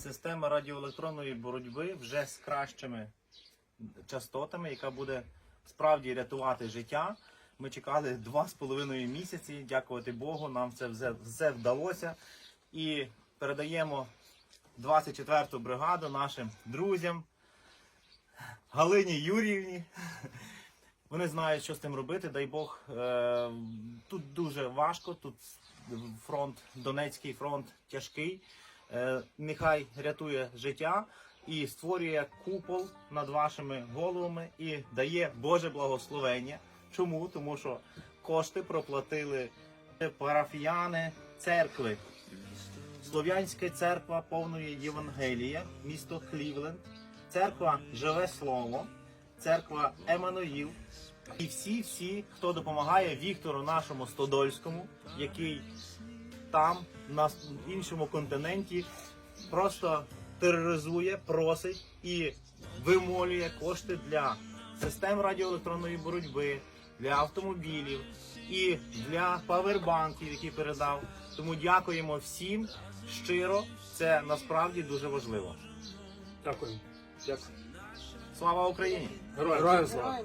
система радіоелектронної боротьби вже з кращими частотами, яка буде справді рятувати життя. Ми чекали два з половиною місяці. Дякувати Богу, нам це все, все вдалося. І передаємо 24-ту бригаду нашим друзям Галині Юріївні. Вони знають, що з тим робити. Дай Бог, е, тут дуже важко. Тут фронт, Донецький фронт тяжкий. Е, нехай рятує життя і створює купол над вашими головами і дає Боже благословення. Чому? Тому що кошти проплатили парафіяни церкви. Слов'янська церква повної Євангелія, місто Клівленд, церква Живе Слово, церква Еммануїл і всі, всі, хто допомагає Віктору нашому Стодольському, який там, на іншому континенті, просто тероризує, просить і вимолює кошти для систем радіоелектронної боротьби, для автомобілів і для павербанків, які передав. Тому дякуємо всім щиро. Це насправді дуже важливо. Дякую. Дякую. Слава Україні! Героям слава.